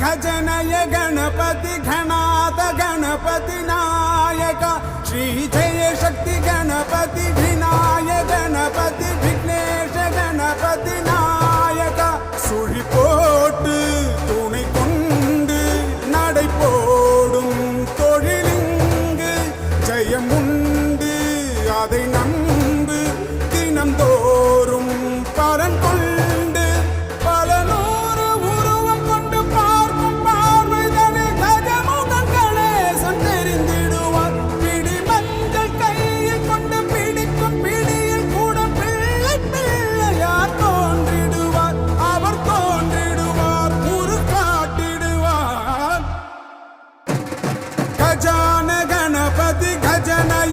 गजनय गणपति घनाथ गणपति नायक श्री जय शक्ति गणपति घृणाय गणपति विघ्नेश गणपति नायक सुळि पोट्टु துணை கொண்டு நடை போடும் தொழிலிங்கு ஜெயம் உண்டு அதை நம்ப